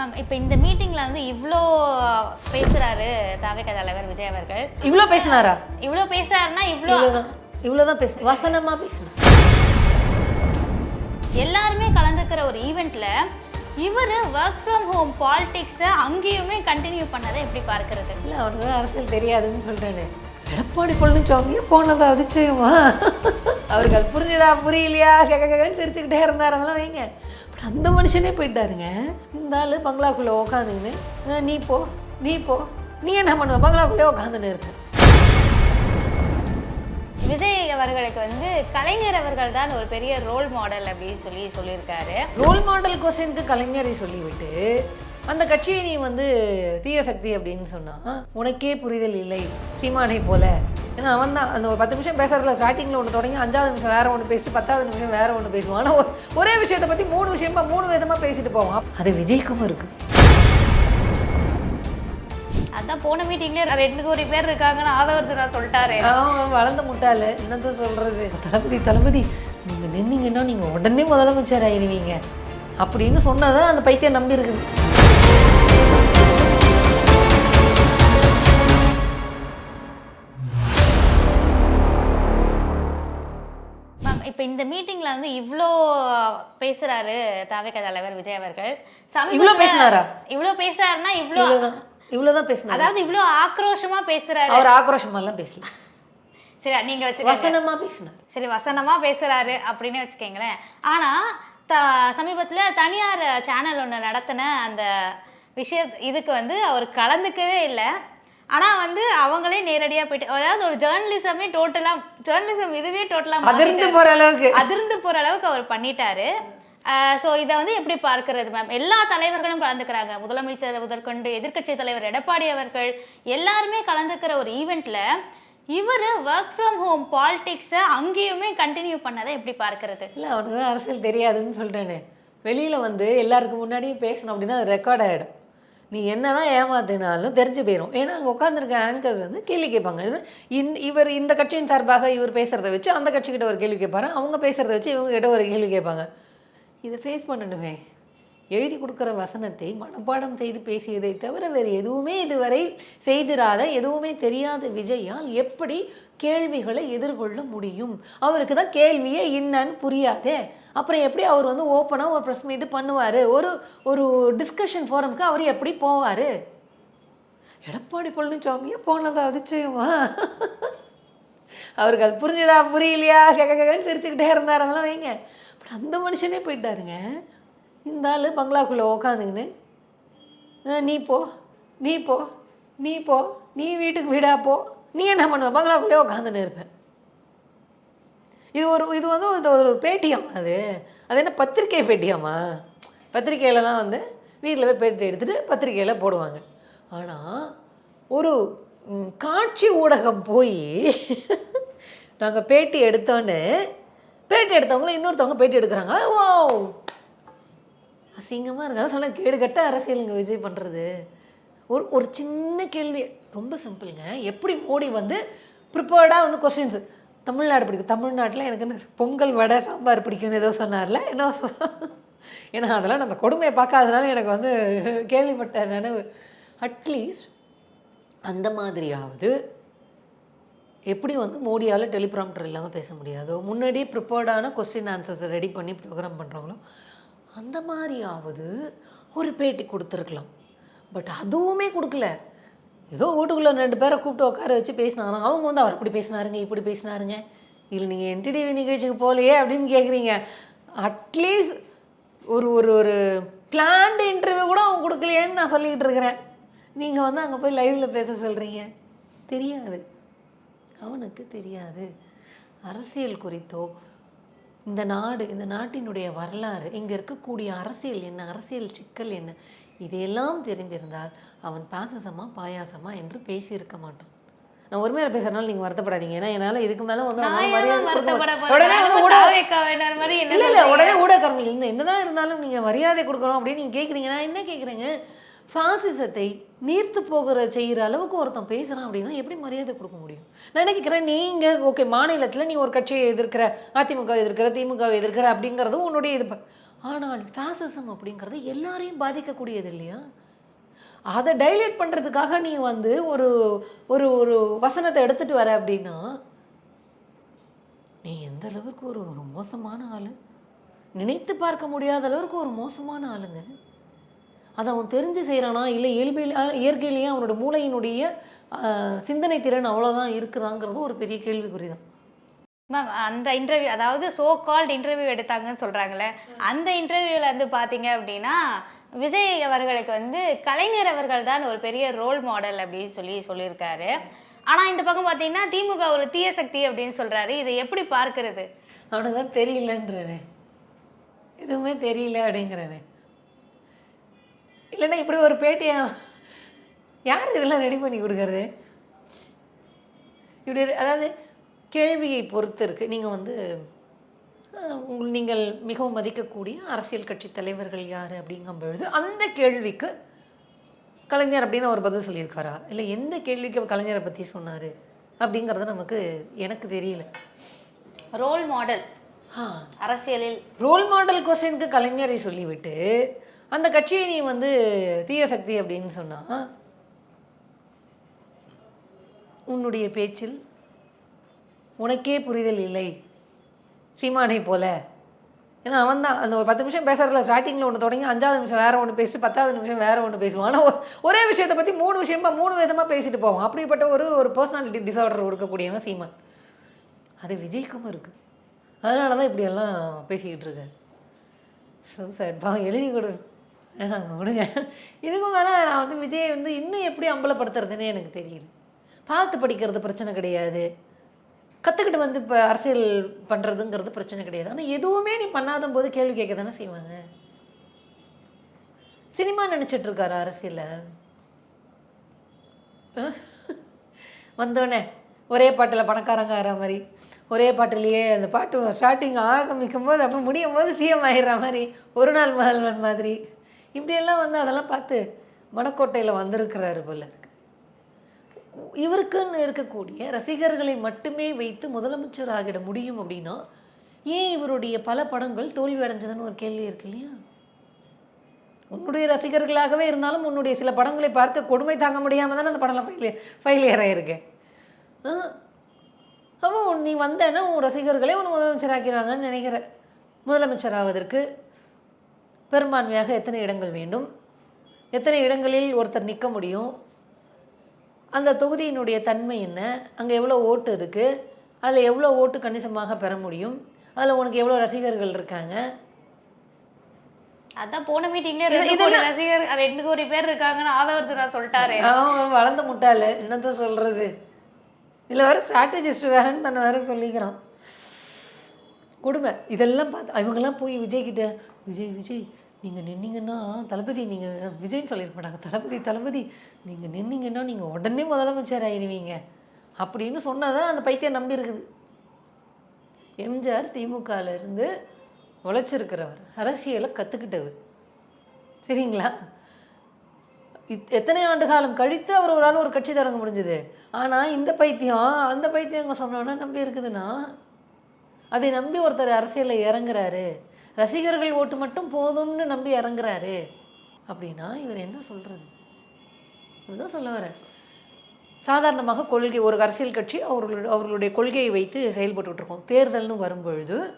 Ma'am இப்போ இந்த மீட்டிங்ல வந்து இவ்வளோ பேசுறாரு தாவேக தலைவர் விஜய் அவர்கள். இவ்வளோ பேசினாரா? இவ்வளோ பேசுறாருன்னா இவ்வளோ இவ்வளோதான் இவ்வளோதான் பேசு வசனமா பேசினார் எல்லாருமே கலந்துக்கிற ஒரு ஈவெண்ட்ல இவர் ஒர்க் ஃப்ரம் ஹோம் பாலிடிக்ஸை அங்கேயுமே கண்டினியூ பண்ணதை எப்படி பார்க்கறது? இல்லை அவனுக்கு தான் அரசியல் தெரியாதுன்னு சொல்லிட்டேனே எடப்பாடி பழனிசாமியே போனதா அதிச்சயமா அவருக்கு அது புரிஞ்சுதா புரியலையா? கேட்க கேட்கன்னு சிரிச்சுக்கிட்டே இருந்தார். அதெல்லாம் வைங்க. பட் அந்த மனுஷனே போயிட்டாருங்க. இந்த ஆள் பங்களாக்குள்ளே உட்காந்துக்கின்னு நீ போ நீ போ நீ என்ன பண்ணுவ? பங்களாக்குள்ளே உட்காந்துன்னு இருப்ப விஜய் அவர்களுக்கு வந்து கலைஞர் அவர்கள் தான் ஒரு பெரிய ரோல் மாடல் அப்படின்னு சொல்லி சொல்லியிருக்காரு. ரோல் மாடல் கொஸ்டினுக்கு கலைஞரை சொல்லிவிட்டு அந்த கட்சியை நீ வந்து தீய சக்தி அப்படின்னு சொன்னா உனக்கே புரிதல் இல்லை சீமானை போல. ஏன்னா அவன் தான் அந்த ஒரு பத்து நிமிஷம் பேசுறதுல ஸ்டார்டிங்கில் ஒன்று தொடங்கி அஞ்சாவது நிமிஷம் வேற ஒன்று பேசிட்டு பத்தாவது நிமிஷம் வேற ஒன்று பேசுவான் ஆனால் ஒரு- ஒரே விஷயத்தை பற்றி மூணு விஷயமா மூணு விதமாக பேசிட்டு போவான் அது விஜய்க்கும் இருக்கு. அதான் போன மீட்டிங்லேயே ரெண்டு கோடி பேர் இருக்காங்கன்னு ஆதவர்ஜனா சொல்லிட்டாரு. வளர்ந்த முட்டாள். என்னத்த சொல்றது? தளபதி தளபதி நீங்க நின்னீங்கன்னா நீங்க உடனே முதலமைச்சர் ஆயிருவீங்க. அப்படின்னு சொன்னதான் அந்த பைத்தியம் நம்பி இருக்குது மேம் இப்போ இந்த மீட்டிங்ல வந்து இவ்வளோ பேசுறாரு தாவேக தலைவர் விஜய் அவர்கள். இவ்ளோ பேசுனாரா? இவ்வளோ பேசுறாருன்னா இவ்வளோ இவ்வளவுதான் பேசினார். அதாவது இவ்வளோ ஆக்ரோஷமா பேசுறாரு. அவர் ஆக்ரோஷமெல்லாம் பேசல. சரி நீங்க வச்சுக்கோங்க. வசனமா பேசினார். சரி வசனமா பேசுறாரு அப்படின்னு வச்சுக்கோங்களேன். ஆனா த சமீபத்துல தனியார் சேனல் ஒன்று நடத்தின அந்த விஷய இதுக்கு வந்து அவர் கலந்துக்கவே இல்லை. ஆனா வந்து அவங்களே நேரடியா போயிட்டு அதாவது ஒரு ஜேர்னலிசமே டோட்டலா ஜேர்னலிசம் இதுவே டோட்டலா அதிர்ந்து போற அளவுக்கு. அதிர்ந்து போற அளவுக்கு அவர் பண்ணிட்டாரு. ஸோ இதை வந்து எப்படி பார்க்கிறது மேம் எல்லா தலைவர்களும் கலந்துக்கிறாங்க. முதலமைச்சர் முதற்கொண்டு எதிர்க்கட்சி தலைவர் எடப்பாடி அவர்கள் எல்லாருமே கலந்துக்கிற ஒரு ஈவெண்ட்ல இவர் ஒர்க் ஃப்ரம் ஹோம் பாலிடிக்ஸை அங்கேயுமே கண்டினியூ பண்ணதை எப்படி பார்க்கறது? இல்லை அவனுக்கு தான் அரசியல் தெரியாதுன்னு சொல்லிட்டேனே வெளியில் வந்து எல்லாருக்கும் முன்னாடியும் பேசணும் அப்படின்னா அது ரெக்கார்ட் ஆகிடும் நீ என்னதான் ஏமாத்தினாலும் தெரிஞ்சு போயிடும் ஏன்னா அங்கே உட்காந்துருக்க ஆங்கர்ஸ் வந்து கேள்வி கேட்பாங்க. இது இன் இவர் இந்த கட்சியின் சார்பாக இவர் பேசுகிறத வச்சு அந்த கட்சிக்கிட்ட ஒரு கேள்வி கேட்பாரு. அவங்க பேசுகிறத வச்சு இவங்க கிட்ட ஒரு கேள்வி கேட்பாங்க. இதை ஃபேஸ் பண்ணணுமே. எழுதி கொடுக்குற வசனத்தை மனப்பாடம் செய்து பேசியதை தவிர வேறு எதுவுமே இதுவரை செய்திராத எதுவுமே தெரியாத விஜயால் எப்படி கேள்விகளை எதிர்கொள்ள முடியும்? அவருக்கு தான் கேள்வியே என்னன்னு புரியாதே. அப்புறம் எப்படி அவர் வந்து ஓப்பனாக ஒரு ப்ரெஸ் மீட்டு பண்ணுவார்? ஒரு ஒரு டிஸ்கஷன் ஃபோரம்க்கு அவர் எப்படி போவார்? எடப்பாடி பழனிசாமியே போனதா அதிச்சயமா அவருக்கு அது புரிஞ்சுதா புரியலையா? கேட்க கேட்கன்னு சிரிச்சுக்கிட்டே இருந்தார். அதெல்லாம் வைங்க. பட் அந்த மனுஷனே போயிட்டாருங்க. இந்த ஆள் பங்களாக்குள்ளே உக்காந்துக்கின்னு நீ போ நீ போ நீ போ நீ வீட்டுக்கு வீடா போ நீ என்ன பண்ணுவ? பங்களாக்குள்ளே உட்காந்துன்னு இருப்பேன் இது ஒரு இது வந்து இது ஒரு பேட்டியம் அது. அது என்ன பத்திரிக்கை பேட்டியாமா? பத்திரிக்கையில் தான் வந்து வீட்டில் போய் பேட்டி எடுத்துகிட்டு பத்திரிக்கையில் போடுவாங்க. ஆனால் ஒரு காட்சி ஊடகம் போய் நாங்கள் பேட்டி எடுத்தோன்னே பேட்டி எடுத்தவங்களும் இன்னொருத்தவங்க பேட்டி எடுக்கிறாங்க. ஓ அசிங்கமாக இருக்காது. சொன்ன கேடுகட்ட அரசியலுங்க விஜய் பண்ணுறது ஒரு ஒரு சின்ன கேள்வி ரொம்ப சிம்பிளுங்க. எப்படி மோடி வந்து ப்ரிப்பேர்டாக வந்து கொஸ்டின்ஸ் தமிழ்நாடு பிடிக்கும். தமிழ்நாட்டில் எனக்கு என்ன பொங்கல் வடை சாம்பார் பிடிக்கும்னு ஏதோ சொன்னார்ல என்ன ஏன்னா அதெல்லாம் நம்ம அந்த கொடுமையை பார்க்காதனால எனக்கு வந்து கேள்விப்பட்ட நினைவு. அட்லீஸ்ட் அந்த மாதிரியாவது எப்படி வந்து மோடியால் டெலிப்ராம்டர் இல்லாமல் பேச முடியாதோ முன்னாடியே ப்ரிப்பேர்டான கொஸ்டின் ஆன்சர்ஸை ரெடி பண்ணி ப்ரோக்ராம் பண்ணுறாங்களோ அந்த மாதிரியாவது ஒரு பேட்டி கொடுத்துருக்கலாம். பட் அதுவுமே கொடுக்கல. ஏதோ வீட்டுக்குள்ளே ரெண்டு பேரை கூப்பிட்டு உட்கார வச்சு பேசினாங்க. அவங்க வந்து அவர் அப்படி பேசினாருங்க இப்படி பேசினாருங்க. இல்லை நீங்கள் என்டிடிவி நிகழ்ச்சிக்கு போகலையே அப்படின்னு கேட்குறீங்க அட்லீஸ்ட் ஒரு ஒரு ஒரு பிளான்டு இன்டர்வியூ கூட அவங்க கொடுக்கலையேன்னு நான் சொல்லிக்கிட்டு இருக்கிறேன். நீங்கள் வந்து அங்கே போய் லைவில் பேச சொல்கிறீங்க தெரியாது. அவனுக்கு தெரியாது. அரசியல் குறித்தோ இந்த நாடு இந்த நாட்டினுடைய வரலாறு இங்கே இருக்கக்கூடிய அரசியல் என்ன அரசியல் சிக்கல் என்ன இதையெல்லாம் தெரிந்திருந்தால் அவன் பாசசமா பாயாசமா என்று பேசியிருக்க மாட்டான். நான் ஒருமையில பேசுறதுனால நீங்க வருத்தப்படாதீங்க. ஏன்னா என்னால இதுக்கு மேல வந்து. உடனே வந்து போறேன் ஊடக- தாவேக்காவினர் மாதிரி என்ன இல்ல இல்ல சொல்றீங்க? உடனே ஊடகங்கள் இருந்து என்னதான் இருந்தாலும் நீங்க மரியாதை கொடுக்கணும் அப்படின்னு நீங்க கேக்குறீங்க. நான் என்ன கேக்குறேங்க? ஃபாசிசத்தை நீர்த்து போகிற செய்கிற அளவுக்கு ஒருத்தன் பேசுகிறான் அப்படின்னா எப்படி மரியாதை கொடுக்க முடியும்? நான் நினைக்கிறேன் நீங்கள் ஓகே மாநிலத்தில் நீ ஒரு கட்சியை எதிர்க்கிற அதிமுக எதிர்க்கிற திமுக எதிர்க்கிற அப்படிங்கிறது உன்னுடைய இது ஆனால் ஃபேசிசம் அப்படிங்கிறது எல்லாரையும் பாதிக்கக்கூடியது இல்லையா? அதை டைலேட் பண்ணுறதுக்காக நீ வந்து ஒரு ஒரு ஒரு வசனத்தை எடுத்துட்டு வர அப்படின்னா நீ எந்த அளவுக்கு ஒரு ஒரு மோசமான ஆள்? நினைத்து பார்க்க முடியாத அளவுக்கு ஒரு மோசமான ஆளுங்க. அதை அவன் தெரிஞ்சு செய்கிறானா இல்லை இயல்பில் இயற்கையிலேயே அவனோட மூளையினுடைய சிந்தனை திறன் அவ்வளோதான் இருக்குதாங்கிறது ஒரு பெரிய கேள்விக்குறி தான் மேம் அந்த இன்டர்வியூ அதாவது சோ கால்ட் இன்டர்வியூ எடுத்தாங்கன்னு சொல்கிறாங்களே அந்த இன்டர்வியூவில் வந்து பார்த்தீங்க அப்படின்னா விஜய் அவர்களுக்கு வந்து கலைஞர் அவர்கள் தான் ஒரு பெரிய ரோல் மாடல் அப்படின்னு சொல்லி சொல்லியிருக்காரு. ஆனால் இந்த பக்கம் பார்த்தீங்கன்னா திமுக ஒரு தீய சக்தி அப்படின்னு சொல்கிறாரு இதை எப்படி பார்க்கிறது? அவனுக்கு தான் தெரியலன்றனே. எதுவுமே தெரியல அப்படிங்கிறனே. இல்லைன்னா இப்படி ஒரு பேட்டியா யார் இதெல்லாம் ரெடி பண்ணி கொடுக்கறது? இப்படி அதாவது கேள்வியை பொறுத்து இருக்குது நீங்கள் வந்து உங்கள் நீங்கள் மிகவும் மதிக்கக்கூடிய அரசியல் கட்சி தலைவர்கள் யார் அப்படிங்கும் பொழுது அந்த கேள்விக்கு கலைஞர் அப்படின்னு அவர் பதில் சொல்லியிருக்காரா? இல்லை எந்த கேள்விக்கு கலைஞரை பற்றி சொன்னார் அப்படிங்கிறது நமக்கு எனக்கு தெரியல. ரோல் மாடல் ஆ. அரசியலில். ரோல் மாடல் கொஸ்டினுக்கு கலைஞரை சொல்லிவிட்டு அந்த கட்சியை நீ வந்து தீய சக்தி அப்படின்னு சொன்னா உன்னுடைய பேச்சில் உனக்கே புரிதல் இல்லை. சீமானை போல. ஏன்னா அவன் தான். அந்த ஒரு பத்து நிமிஷம் பேசுறதுல ஸ்டார்டிங்கில் ஒன்று தொடங்கி அஞ்சாவது நிமிஷம் வேறு ஒன்று பேசிட்டு பத்தாவது நிமிஷம் வேறு ஒன்று பேசுவான் ஆனால் ஒரே விஷயத்தை பற்றி மூணு விஷயமா மூணு விதமாக பேசிட்டு போவான் அப்படிப்பட்ட ஒரு ஒரு பர்சனாலிட்டி டிசார்டர் இருக்கக்கூடியவன் சீமான். அது விஜய்க்கும் இருக்குது அதனால தான் இப்படியெல்லாம் பேசிக்கிட்டு இருக்காரு. ஸோ சார் பா எழுதி கொடு. நாங்கள் விடுங்க. இதுக்கு மேலே நான் வந்து விஜயை வந்து இன்னும் எப்படி அம்பலப்படுத்துறதுன்னே எனக்கு தெரியல. பார்த்து படிக்கிறது பிரச்சனை கிடையாது. கற்றுக்கிட்டு வந்து இப்போ அரசியல் பண்ணுறதுங்கிறது பிரச்சனை கிடையாது. ஆனால் எதுவுமே நீ பண்ணாத போது கேள்வி கேட்க தானே செய்வாங்க. சினிமா நினச்சிட்டு இருக்காரு அரசியலில். வந்தோடனே ஒரே பாட்டில் பணக்காரங்க ஆகிற மாதிரி ஒரே பாட்டிலேயே அந்த பாட்டு ஸ்டார்டிங் ஆரம்பிக்கும் போது அப்புறம் முடியும் போது சிஎம் ஆகிடுற மாதிரி ஒரு நாள் முதல்வன் மாதிரி. இப்படியெல்லாம் வந்து அதெல்லாம் பார்த்து மணக்கோட்டையில் வந்திருக்கிறாரு போல இருக்கு. இவருக்குன்னு இருக்கக்கூடிய ரசிகர்களை மட்டுமே வைத்து முதலமைச்சர் ஆகிட முடியும் அப்படின்னா ஏன் இவருடைய பல படங்கள் தோல்வி அடைஞ்சதுன்னு ஒரு கேள்வி இருக்கு இல்லையா? உன்னுடைய ரசிகர்களாகவே இருந்தாலும் உன்னுடைய சில படங்களை பார்க்க கொடுமை தாங்க முடியாமல் தானே அந்த படம்லாம் ஃபைல் ஃபெயிலியர் ஆயிருக்கு ஆ? அப்போ உன் நீ வந்தேன்னா உன் ரசிகர்களே உன்னை முதலமைச்சர் ஆக்கிறாங்கன்னு நினைக்கிற. முதலமைச்சர் ஆவதற்கு பெரும்பான்மையாக எத்தனை இடங்கள் வேண்டும்? எத்தனை இடங்களில் ஒருத்தர் நிற்க முடியும்? அந்த தொகுதியினுடைய தன்மை என்ன? அங்கே எவ்வளோ ஓட்டு இருக்குது அதில் எவ்வளோ ஓட்டு கணிசமாக பெற முடியும்? அதில் உனக்கு எவ்வளோ ரசிகர்கள் இருக்காங்க? அதான் போன மீட்டிங்ல ரெண்டு கோடி ரசிகர் ரெண்டு கோடி பேர் இருக்காங்கன்னு ஆதவர்ஜனா சொல்லிட்டாரு. அவன் வளர்ந்த முட்டாள். என்னத்த சொல்கிறது இதில் வேறு ஸ்ட்ராட்டஜிஸ்ட் வேறன்னு தன்னை வேற சொல்லிக்கிறான். கொடுமை. இதெல்லாம் பார்த்து இவங்கெல்லாம் போய் விஜய் கிட்ட விஜய் விஜய் நீங்கள் நின்னீங்கன்னா தளபதி நீங்கள் விஜய்னு சொல்லியிருக்க மாட்டாங்க தளபதி தளபதி நீங்கள் நின்னீங்கன்னா நீங்கள் உடனே முதலமைச்சர் ஆயிடுவீங்க அப்படின்னு சொன்னதான் அந்த பைத்தியம் நம்பி இருக்குது எம்ஜிஆர் திமுகலேருந்து உழைச்சிருக்கிறவர். அரசியலை கற்றுக்கிட்டவர் சரிங்களா? இத்- எத்தனை ஆண்டு காலம் கழித்து அவர் ஒரு ஆள் ஒரு கட்சி தொடங்க முடிஞ்சது. ஆனால் இந்த பைத்தியம் அந்த பைத்தியம் அங்கே சொன்னோன்னா நம்பி இருக்குதுன்னா அதை நம்பி ஒருத்தர் அரசியலில் இறங்குறாரு. ரசிகர்கள் ஓட்டு மட்டும் போதும்னு நம்பி இறங்குறாரு. அப்படின்னா இவர் என்ன சொல்கிறது இதுதான் சொல்ல வரேன் சாதாரணமாக கொள்கை ஒரு அரசியல் கட்சி அவர்களுடைய அவர்களுடைய கொள்கையை வைத்து செயல்பட்டுருக்கோம் தேர்தல்னு வரும்பொழுது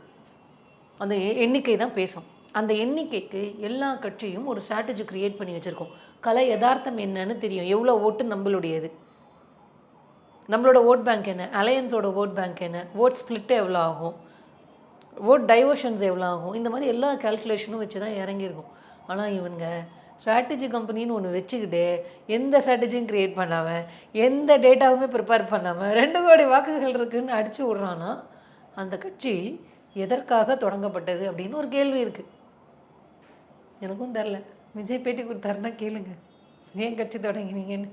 அந்த எ- எண்ணிக்கை தான் பேசும். அந்த எண்ணிக்கைக்கு எல்லா கட்சியும் ஒரு ஸ்ட்ராட்டஜி க்ரியேட் பண்ணி வச்சுருக்கோம். கலை யதார்த்தம் என்னன்னு தெரியும். எவ்வளோ ஓட்டு நம்மளுடையது? நம்மளோட ஓட் பேங்க் என்ன? அலையன்ஸோட ஓட் பேங்க் என்ன? ஓட் ஸ்ப்ளிட் எவ்வளோ ஆகும்? ஓட் டைவர்ஷன்ஸ் எவ்வளோ ஆகும் இந்த மாதிரி எல்லா கால்குலேஷனும் வச்சு தான் இறங்கியிருக்கும். ஆனால் இவனுங்க ஸ்ட்ராட்டஜி கம்பெனின்னு ஒன்று வச்சுக்கிட்டு எந்த ஸ்ட்ராட்டஜியும் க்ரியேட் பண்ணாமல் எந்த டேட்டாவுமே ப்ரிப்பேர் பண்ணாமல் ரெண்டு கோடி வாக்குகள் இருக்குதுன்னு அடித்து விட்றான்னா அந்த கட்சி எதற்காக தொடங்கப்பட்டது அப்படின்னு ஒரு கேள்வி இருக்குது எனக்கும் தெரில விஜய் பேட்டி கொடுத்தாருன்னா கேளுங்க. ஏன் கட்சி தொடங்கினீங்கன்னு.